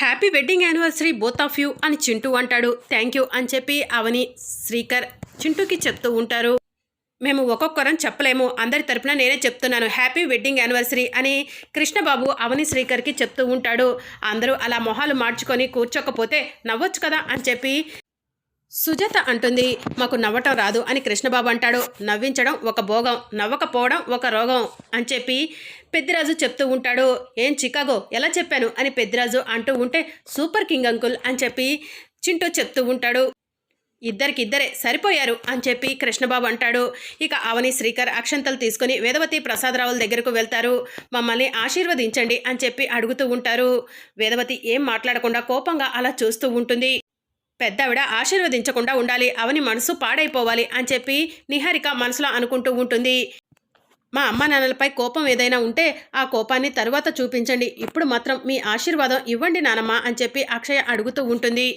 Happy wedding anniversary both of you అని చింటూ అంటాడు. Thank you అని చెప్పి అవని శ్రీకర్ చింటూకి చెప్తూ ఉంటారు. మేము ఒక్కొక్కరం చెప్పలేము. అందరి తరపున నేనే చెప్తున్నాను. హ్యాపీ వెడ్డింగ్ యానివర్సరీ అని కృష్ణబాబు అవని శ్రీకర్కి చెప్తూ ఉంటాడు. అందరూ అలా మొహాలు మార్చుకొని కూర్చోకపోతే నవ్వొచ్చు కదా అని చెప్పి సుజాత అంటుంది మాకు నవ్వటం రాదు అని కృష్ణబాబు అంటాడు. నవ్వించడం ఒక భోగం నవ్వకపోవడం ఒక రోగం అని చెప్పి పెద్దిరాజు చెప్తూ ఉంటాడు. ఏం చికాగో ఎలా చెప్పాను? అని పెద్దిరాజు అంటూ ఉంటే సూపర్ కింగ్ అంకుల్ అని చెప్పి చింటూ చెప్తూ ఉంటాడు. ఇద్దరికి ఇద్దరే సరిపోయారు అని చెప్పి కృష్ణబాబు అంటాడు. ఇక అవని శ్రీకర్ అక్షంతలు తీసుకుని వేదవతి ప్రసాదరావుల దగ్గరకు వెళ్తారు. మమ్మల్ని ఆశీర్వదించండి అని చెప్పి అడుగుతూ ఉంటారు. వేదవతి ఏం మాట్లాడకుండా కోపంగా అలా చూస్తూ ఉంటుంది. పెద్దావిడ ఆశీర్వదించకుండా ఉండాలి అవని మనసు పాడైపోవాలి అని చెప్పి నిహారిక మనసులో అనుకుంటూ ఉంటుంది. మా అమ్మ నాన్నలపై కోపం ఏదైనా ఉంటే ఆ కోపాన్ని తరువాత చూపించండి. ఇప్పుడు మాత్రం మీ ఆశీర్వాదం ఇవ్వండి నానమ్మ అని చెప్పి అక్షయ అడుగుతూ ఉంటుంది.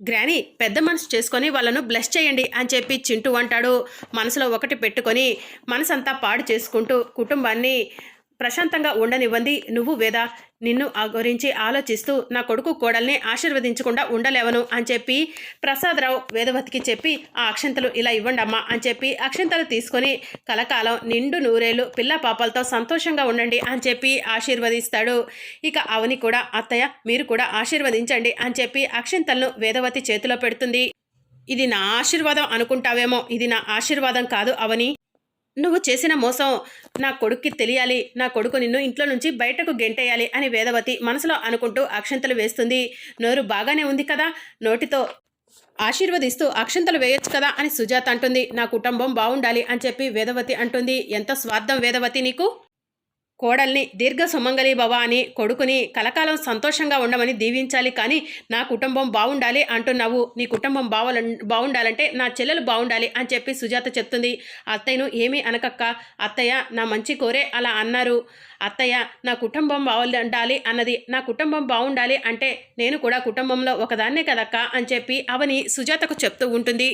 గ్రానీ పెద్ద మనసు చేసుకొని వాళ్ళను బ్లెస్ చేయండి అని చెప్పి చింటూ అంటాడు. మనసులో ఒకటి పెట్టుకొని మనసంతా పాడు చేసుకుంటూ కుటుంబాన్ని ప్రశాంతంగా ఉండనివ్వండి. నువ్వు వేదా నిన్ను ఆ గురించి ఆలోచిస్తూ నా కొడుకు కోడల్ని ఆశీర్వదించకుండా ఉండలేవను అని చెప్పి ప్రసాదరావు వేదవతికి చెప్పి ఆ అక్షంతలు ఇలా ఇవ్వండి అమ్మా అని చెప్పి అక్షంతలు తీసుకొని కలకాలం నిండు నూరేళ్ళు పిల్ల పాపలతో సంతోషంగా ఉండండి అని చెప్పి ఆశీర్వదిస్తాడు. ఇక అవని కూడా అత్తయ్య మీరు కూడా ఆశీర్వదించండి అని చెప్పి అక్షంతలను వేదవతి చేతిలో పెడుతుంది. ఇది నా ఆశీర్వాదం అనుకుంటావేమో ఇది నా ఆశీర్వాదం కాదు అవని. నువ్వు చేసిన మోసం నా కొడుక్కి తెలియాలి నా కొడుకు నిన్ను ఇంట్లో నుంచి బయటకు గెంటేయాలి అని వేదవతి మనసులో అనుకుంటూ అక్షంతలు వేస్తుంది. నోరు బాగానే ఉంది కదా? నోటితో ఆశీర్వదిస్తూ అక్షంతలు వేయొచ్చు కదా అని సుజాత అంటుంది. నా కుటుంబం బాగుండాలి అని చెప్పి వేదవతి అంటుంది. ఎంత స్వార్థం వేదవతి నీకు? కోడల్ని దీర్ఘ సుమంగళి భవ అని కొడుకుని కలకాలం సంతోషంగా ఉండమని దీవించాలి కానీ నా కుటుంబం బాగుండాలి అంటున్నావు. నీ కుటుంబం బావాల బాగుండాలంటే నా చెల్లెలు బాగుండాలి అని చెప్పి సుజాత చెప్తుంది. అత్తయ్యను ఏమీ అనకక్క. అత్తయ్య నా మంచి కోరే అలా అన్నారు. అత్తయ్య నా కుటుంబం బాగుండాలి అన్నది. నా కుటుంబం బాగుండాలి అంటే నేను కూడా కుటుంబంలో ఒకదాన్నే కదక్క అని చెప్పి అవని సుజాతకు చెప్తూ ఉంటుంది.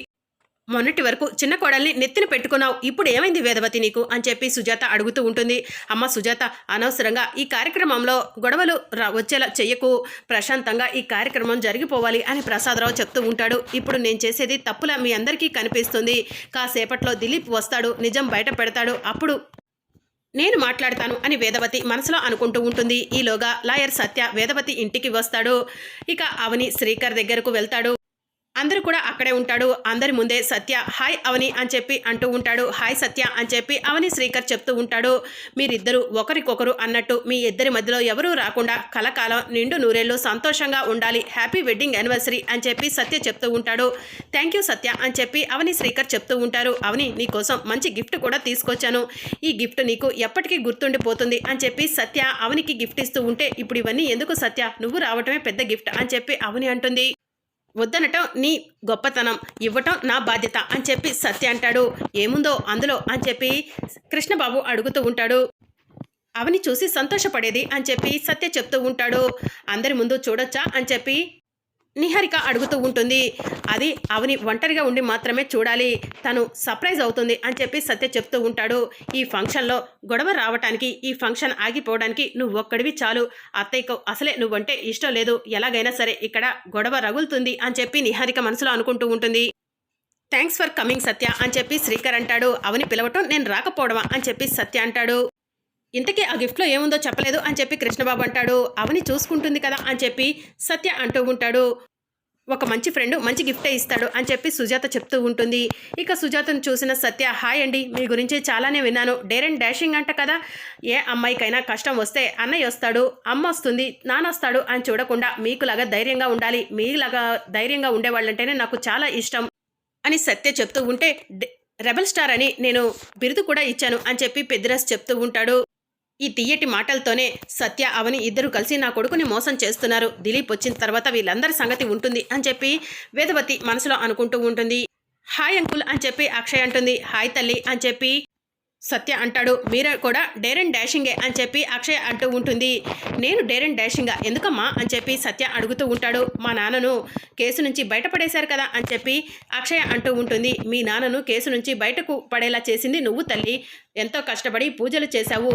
మొన్నటి వరకు చిన్న కోడల్ని నెత్తిన పెట్టుకున్నావు. ఇప్పుడు ఏమైంది వేదవతి నీకు? అని చెప్పి సుజాత అడుగుతూ ఉంటుంది. అమ్మ సుజాత అనవసరంగా ఈ కార్యక్రమంలో గొడవలు వచ్చేలా చెయ్యకు. ప్రశాంతంగా ఈ కార్యక్రమం జరిగిపోవాలి అని ప్రసాదరావు చెప్తూ ఉంటాడు. ఇప్పుడు నేను చేసేది తప్పులా మీ అందరికీ కనిపిస్తుంది. కాసేపట్లో దిలీప్ వస్తాడు. నిజం బయట పెడతాడు. అప్పుడు నేను మాట్లాడతాను అని వేదవతి మనసులో అనుకుంటూ ఉంటుంది. ఈలోగా లాయర్ సత్య వేదవతి ఇంటికి వస్తాడు. ఇక అవని శ్రీకర్ దగ్గరకు వెళ్తాడు. అందరూ కూడా అక్కడే ఉంటాడు. అందరి ముందే సత్య హాయ్ అవని అని చెప్పి అంటూ ఉంటాడు. హాయ్ సత్య అని చెప్పి అవని శ్రీకర్ చెప్తూ ఉంటాడు. మీరిద్దరూ ఒకరికొకరు అన్నట్టు మీ ఇద్దరి మధ్యలో ఎవరూ రాకుండా కలకాలం నిండు నూరేళ్ళు సంతోషంగా ఉండాలి. హ్యాపీ వెడ్డింగ్ యానివర్సరీ అని చెప్పి సత్య చెప్తూ ఉంటాడు. థ్యాంక్ యూ సత్య అని చెప్పి అవని శ్రీకర్ చెప్తూ ఉంటారు. అవని నీకోసం మంచి గిఫ్ట్ కూడా తీసుకొచ్చాను. ఈ గిఫ్ట్ నీకు ఎప్పటికీ గుర్తుండిపోతుంది అని చెప్పి సత్య అవనికి గిఫ్ట్ ఇస్తూ ఉంటే ఇప్పుడు ఇవన్నీ ఎందుకు సత్య? నువ్వు రావటమే పెద్ద గిఫ్ట్ అని చెప్పి అవని అంటుంది. వద్దనటం నీ గొప్పతనం ఇవ్వటం నా బాధ్యత అని చెప్పి సత్య అంటాడు. ఏముందో అందులో అని చెప్పి కృష్ణబాబు అడుగుతూ ఉంటాడు. అవని చూసి సంతోషపడేది అని చెప్పి సత్య చెప్తూ ఉంటాడు. అందరి ముందు చూడొచ్చా అని చెప్పి నిహారిక అడుగుతూ ఉంటుంది. అది అవని ఒంటరిగా ఉండి మాత్రమే చూడాలి. తను సర్ప్రైజ్ అవుతుంది అని చెప్పి సత్య చెప్తూ ఉంటాడు. ఈ ఫంక్షన్లో గొడవ రావటానికి ఈ ఫంక్షన్ ఆగిపోవడానికి నువ్వు ఒక్కడివి చాలు. అత్తయ్యకు అసలే నువ్వంటే ఇష్టం లేదు. ఎలాగైనా సరే ఇక్కడ గొడవ రగులుతుంది అని చెప్పి నిహారిక మనసులో అనుకుంటూ ఉంటుంది. థ్యాంక్స్ ఫర్ కమింగ్ సత్య అని చెప్పి శ్రీకర్ అంటాడు. అవని పిలవటం నేను రాకపోవడమా అని చెప్పి సత్య అంటాడు. ఇంతకీ ఆ గిఫ్ట్లో ఏముందో చెప్పలేదు అని చెప్పి కృష్ణబాబు అంటాడు. అవని చూసుకుంటుంది కదా అని చెప్పి సత్య అంటూ ఉంటాడు. ఒక మంచి ఫ్రెండ్ మంచి గిఫ్టే ఇస్తాడు అని చెప్పి సుజాత చెప్తూ ఉంటుంది. ఇక సుజాతను చూసిన సత్య హాయ్ అండి మీ గురించి చాలానే విన్నాను. డేర్ అండ్ డాషింగ్ అంట కదా? ఏ అమ్మాయికైనా కష్టం వస్తే అన్నయ్య వస్తాడు అమ్మ వస్తుంది నాన్న వస్తాడు అని చూడకుండా మీకులాగా ధైర్యంగా ఉండాలి. మీలాగా ధైర్యంగా ఉండేవాళ్ళంటేనే నాకు చాలా ఇష్టం అని సత్య చెప్తూ ఉంటే రెబల్ స్టార్ అని నేను బిరుదు కూడా ఇచ్చాను అని చెప్పి పెద్దిరాజ్ చెప్తూ ఉంటాడు. ఈ తీయటి మాటలతోనే సత్య అవని ఇద్దరు కలిసి నా కొడుకుని మోసం చేస్తున్నారు. దిలీప్ వచ్చిన తర్వాత వీళ్ళందరి సంగతి ఉంటుంది అని చెప్పి వేదవతి మనసులో అనుకుంటూ ఉంటుంది. హాయ్ అంకుల్ అని చెప్పి అక్షయ్ అంటుంది. హాయ్ తల్లి అని చెప్పి సత్య అంటాడు. మీరు కూడా డేర్ అండ్ డాషింగే అని చెప్పి అక్షయ్ అంటూ ఉంటుంది. నేను డేర్ అండ్ డాషింగా ఎందుకమ్మా అని చెప్పి సత్య అడుగుతూ ఉంటాడు. మా నాన్నను కేసు నుంచి బయటపడేశారు కదా అని చెప్పి అక్షయ అంటూ ఉంటుంది. మీ నాన్నను కేసు నుంచి బయటకు పడేలా చేసింది నువ్వు తల్లి. ఎంతో కష్టపడి పూజలు చేశావు.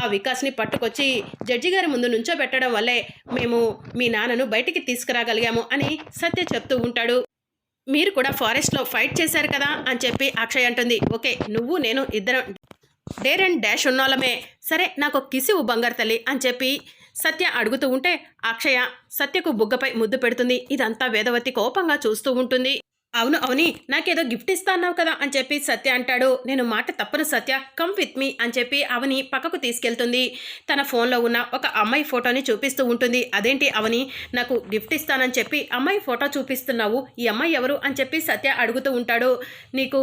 ఆ వికాస్ని పట్టుకొచ్చి జడ్జి గారి ముందు నుంచో పెట్టడం వల్లే మేము మీ నాన్నను బయటికి తీసుకురాగలిగాము అని సత్య చెప్తూ ఉంటాడు. మీరు కూడా ఫారెస్ట్లో ఫైట్ చేశారు కదా అని చెప్పి అక్షయ్ అంటుంది. ఓకే నువ్వు నేను ఇద్దరం డేర్ అండ్ డాష్ ఉన్నోళ్ళమే. సరే నాకు ఒక కిసి బంగారు తల్లి అని చెప్పి సత్య అడుగుతూ ఉంటే అక్షయ సత్యకు బుగ్గపై ముద్దు పెడుతుంది. ఇదంతా వేదవతి కోపంగా చూస్తూ ఉంటుంది. అవును అవుని నాకేదో గిఫ్ట్ ఇస్తా అన్నావు కదా అని చెప్పి సత్య అంటాడు. నేను మాట తప్పను సత్య కమ్ విత్ మీ అని చెప్పి అవని పక్కకు తీసుకెళ్తుంది. తన ఫోన్లో ఉన్న ఒక అమ్మాయి ఫోటోని చూపిస్తూ ఉంటుంది. అదేంటి అవని నాకు గిఫ్ట్ ఇస్తానని చెప్పి అమ్మాయి ఫోటో చూపిస్తున్నావు ఈ అమ్మాయి ఎవరు? అని చెప్పి సత్య అడుగుతూ ఉంటాడు. నీకు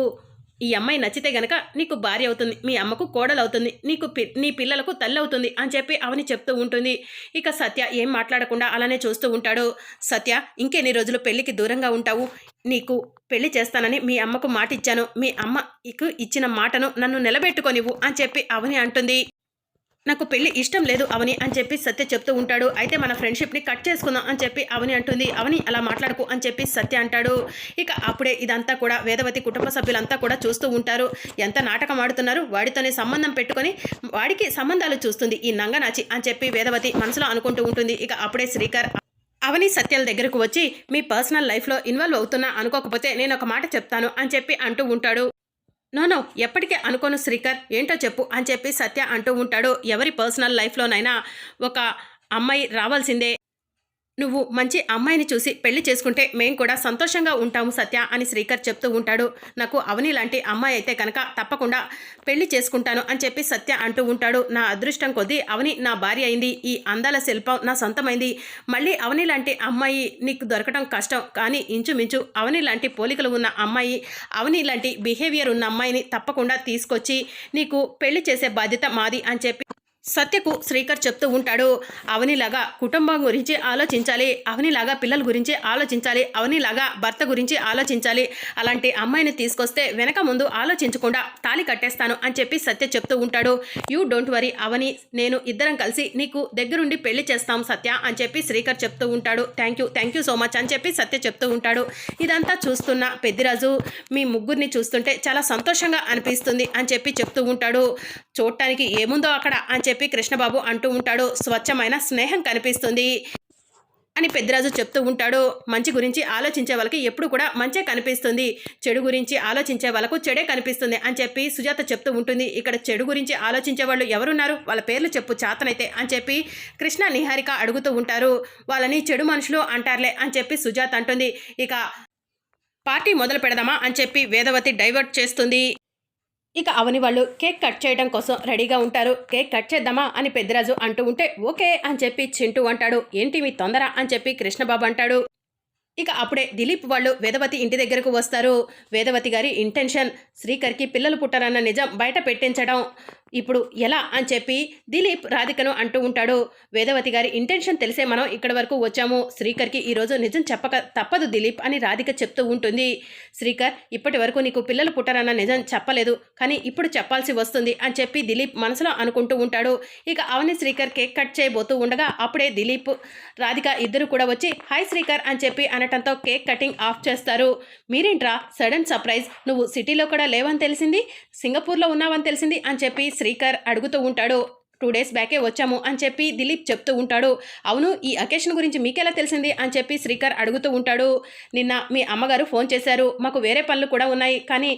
ఈ అమ్మాయి నచ్చితే గనక నీకు భార్య అవుతుంది మీ అమ్మకు కోడలు అవుతుంది నీకు పి నీ పిల్లలకు తల్లి అవుతుంది అని చెప్పి అవని చెప్తూ ఉంటుంది. ఇక సత్య ఏం మాట్లాడకుండా అలానే చూస్తూ ఉంటాడు. సత్య ఇంకెన్ని రోజులు పెళ్ళికి దూరంగా ఉంటావు? నీకు పెళ్ళి చేస్తానని మీ అమ్మకు మాట ఇచ్చాను మీ అమ్మకు ఇచ్చిన మాటను నన్ను నిలబెట్టుకోనివ్వు అని చెప్పి అవని అంటుంది. నాకు పెళ్ళి ఇష్టం లేదు అవని అని చెప్పి సత్య చెప్తూ ఉంటాడు. అయితే మన ఫ్రెండ్షిప్ని కట్ చేసుకుందాం అని చెప్పి అవని అంటుంది. అవని అలా మాట్లాడుకు అని చెప్పి సత్య అంటాడు. ఇక అప్పుడే ఇదంతా కూడా వేదవతి కుటుంబ సభ్యులంతా కూడా చూస్తూ ఉంటారు. ఎంత నాటకం ఆడుతున్నారు? వాడితోనే సంబంధం పెట్టుకొని వాడికి సంబంధాలు చూస్తుంది. ఈ నంగనాచి అని చెప్పి వేదవతి మనసులో అనుకుంటూ ఉంటుంది. ఇక అప్పుడే శ్రీకర్ అవని సత్యాల దగ్గరకు వచ్చి మీ పర్సనల్ లైఫ్లో ఇన్వాల్వ్ అవుతున్నా అనుకోకపోతే నేను ఒక మాట చెప్తాను అని చెప్పి అంటూ ఉంటాడు. నోనో ఎప్పటికీ అనుకోను శ్రీకర్. ఏంటో చెప్పు అని చెప్పి సత్య అంటూ ఉంటాడు. ఎవరి పర్సనల్ లైఫ్లోనైనా ఒక అమ్మాయి రావాల్సిందే. నువ్వు మంచి అమ్మాయిని చూసి పెళ్ళి చేసుకుంటే మేము కూడా సంతోషంగా ఉంటాము సత్య అని శ్రీకర్ చెప్తూ ఉంటాడు. నాకు అవని లాంటి అమ్మాయి అయితే కనుక తప్పకుండా పెళ్ళి చేసుకుంటాను అని చెప్పి సత్య అంటూ ఉంటాడు. నా అదృష్టం కొద్దీ అవని నా భార్య అయింది. ఈ అందాల శిల్పం నా సొంతమైంది. మళ్ళీ అవని లాంటి అమ్మాయి నీకు దొరకడం కష్టం. కానీ ఇంచుమించు అవని లాంటి పోలికలు ఉన్న అమ్మాయి అవని లాంటి బిహేవియర్ ఉన్న అమ్మాయిని తప్పకుండా తీసుకొచ్చి నీకు పెళ్ళి చేసే బాధ్యత మాది అని చెప్పి సత్యకు శ్రీకర్ చెప్తూ ఉంటాడు అవనిలాగా కుటుంబం గురించి ఆలోచించాలి అవనిలాగా పిల్లల గురించి ఆలోచించాలి అవనిలాగా భర్త గురించి ఆలోచించాలి. అలాంటి అమ్మాయిని తీసుకొస్తే వెనక ముందు ఆలోచించకుండా తాళి కట్టేస్తాను అని చెప్పి సత్య చెప్తూ ఉంటాడు. యూ డోంట్ వరీ అవని నేను ఇద్దరం కలిసి నీకు దగ్గరుండి పెళ్ళి చేస్తాం సత్య అని చెప్పి శ్రీకర్ చెప్తూ ఉంటాడు. Thank you thank you so much అని చెప్పి సత్య చెప్తూ ఉంటాడు. ఇదంతా చూస్తున్న పెద్దిరాజు మీ ముగ్గురిని చూస్తుంటే చాలా సంతోషంగా అనిపిస్తుంది అని చెప్పి చెప్తూ ఉంటాడు. చూడటానికి ఏముందో అక్కడ అని చెప్పి కృష్ణబాబు అంటూ ఉంటాడు. స్వచ్ఛమైన స్నేహం కనిపిస్తుంది అని పెద్దరాజు చెప్తూ ఉంటాడు. మంచి గురించి ఆలోచించే వాళ్ళకి ఎప్పుడు కూడా మంచే కనిపిస్తుంది. చెడు గురించి ఆలోచించే వాళ్ళకు చెడే కనిపిస్తుంది అని చెప్పి సుజాత చెప్తూ ఉంటుంది. ఇక్కడ చెడు గురించి ఆలోచించే వాళ్ళు ఎవరున్నారు? వాళ్ళ పేర్లు చెప్పు చాతనైతే అని చెప్పి కృష్ణ నిహారిక అడుగుతూ ఉంటారు. వాళ్ళని చెడు మనుషులు అంటారులే అని చెప్పి సుజాత అంటుంది. ఇక పార్టీ మొదలు పెడదామా అని చెప్పి వేదవతి డైవర్ట్ చేస్తుంది. ఇక అవని వాళ్ళు కేక్ కట్ చేయడం కోసం రెడీగా ఉంటారు. కేక్ కట్ చేద్దామా అని పెద్దరాజు అంటూ ఉంటే ఓకే అని చెప్పి చింటూ అంటాడు. ఏంటి మీ తొందర అని చెప్పి కృష్ణబాబు అంటాడు. ఇక అప్పుడే దిలీప్ వాళ్ళు వేదవతి ఇంటి దగ్గరకు వస్తారు. వేదవతి గారి ఇంటెన్షన్ శ్రీకర్కి పిల్లలు పుట్టారన్న నిజం బయట పెట్టించడం. ఇప్పుడు ఎలా అని చెప్పి దిలీప్ రాధికను అంటూ ఉంటాడు. వేదవతి గారి ఇంటెన్షన్ తెలిసే మనం ఇక్కడి వరకు వచ్చాము. శ్రీకర్కి ఈరోజు నిజం చెప్పక తప్పదు దిలీప్ అని రాధిక చెప్తూ ఉంటుంది. శ్రీకర్ ఇప్పటి వరకు నీకు పిల్లలు పుట్టారన్న నిజం చెప్పలేదు. కానీ ఇప్పుడు చెప్పాల్సి వస్తుంది అని చెప్పి దిలీప్ మనసులో అనుకుంటూ ఉంటాడు. ఇక అవని శ్రీకర్ కేక్ కట్ చేయబోతూ ఉండగా అప్పుడే దిలీప్ రాధిక ఇద్దరు కూడా వచ్చి హాయ్ శ్రీకర్ అని చెప్పి అనటంతో కేక్ కటింగ్ ఆఫ్ చేస్తారు. మీరేంట్రా? Sudden surprise. నువ్వు సిటీలో కూడా లేవని తెలిసింది? సింగపూర్లో ఉన్నావని తెలిసింది? అని చెప్పి శ్రీకర్ అడుగుతూ ఉంటాడు టూ డేస్ బ్యాకే వచ్చాము అని చెప్పి దిలీప్ చెప్తూ ఉంటాడు. అవును ఈ అకేషన్ గురించి మీకెలా తెలిసింది? అని చెప్పి శ్రీకర్ అడుగుతూ ఉంటాడు. నిన్న మీ అమ్మగారు ఫోన్ చేశారు మాకు వేరే పనులు కూడా ఉన్నాయి కానీ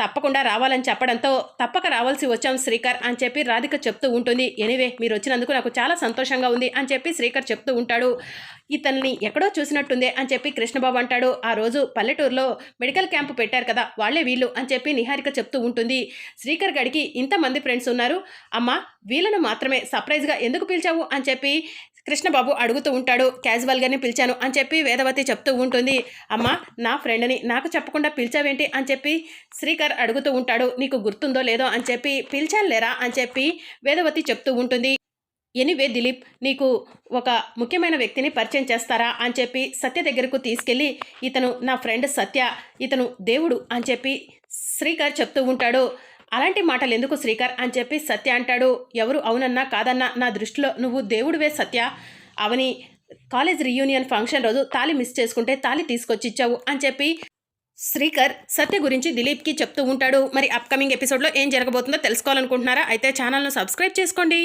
తప్పకుండా రావాలని చెప్పడంతో తప్పక రావాల్సి వచ్చాం శ్రీకర్ అని చెప్పి రాధిక చెప్తూ ఉంటుంది. ఎనివే మీరు వచ్చినందుకు నాకు చాలా సంతోషంగా ఉంది అని చెప్పి శ్రీకర్ చెప్తూ ఉంటాడు. ఇతన్ని ఎక్కడో చూసినట్టుందే అని చెప్పి కృష్ణబాబు అంటాడు. ఆ రోజు పల్లెటూరులో మెడికల్ క్యాంపు పెట్టారు కదా వాళ్ళే వీళ్ళు అని చెప్పి నిహారిక చెప్తూ ఉంటుంది. శ్రీకర్ గడికి ఇంతమంది ఫ్రెండ్స్ ఉన్నారు. అమ్మ వీళ్ళను మాత్రమే సర్ప్రైజ్గా ఎందుకు పిలిచావు అని చెప్పి కృష్ణబాబు అడుగుతూ ఉంటాడు క్యాజువల్గానే పిలిచాను అని చెప్పి వేదవతి చెప్తూ ఉంటుంది. అమ్మ నా ఫ్రెండ్ని నాకు చెప్పకుండా పిలిచావేంటి? అని చెప్పి శ్రీకర్ అడుగుతూ ఉంటాడు. నీకు గుర్తుందో లేదో? అని చెప్పి పిలిచాను లేరా అని చెప్పి వేదవతి చెప్తూ ఉంటుంది. ఎనివే దిలీప్ నీకు ఒక ముఖ్యమైన వ్యక్తిని పరిచయం చేస్తారా? అని చెప్పి సత్య దగ్గరకు తీసుకెళ్ళి ఇతను నా ఫ్రెండ్ సత్య ఇతను దేవుడు అని చెప్పి శ్రీకర్ చెప్తూ ఉంటాడు. అలాంటి మాటలు ఎందుకు శ్రీకర్ అని చెప్పి సత్య అంటాడు. ఎవరు అవునన్నా కాదన్నా నా దృష్టిలో నువ్వు దేవుడివే Satya. Avani college reunion function రోజు తాళి మిస్ చేసుకుంటే తాళి తీసుకొచ్చి ఇచ్చావు అని చెప్పి శ్రీకర్ సత్య గురించి దిలీప్కి చెప్తూ ఉంటాడు. మరి అప్కమింగ్ ఎపిసోడ్లో ఏం జరగబోతుందో తెలుసుకోవాలనుకుంటున్నారా? అయితే ఛానల్ను సబ్స్క్రైబ్ చేసుకోండి.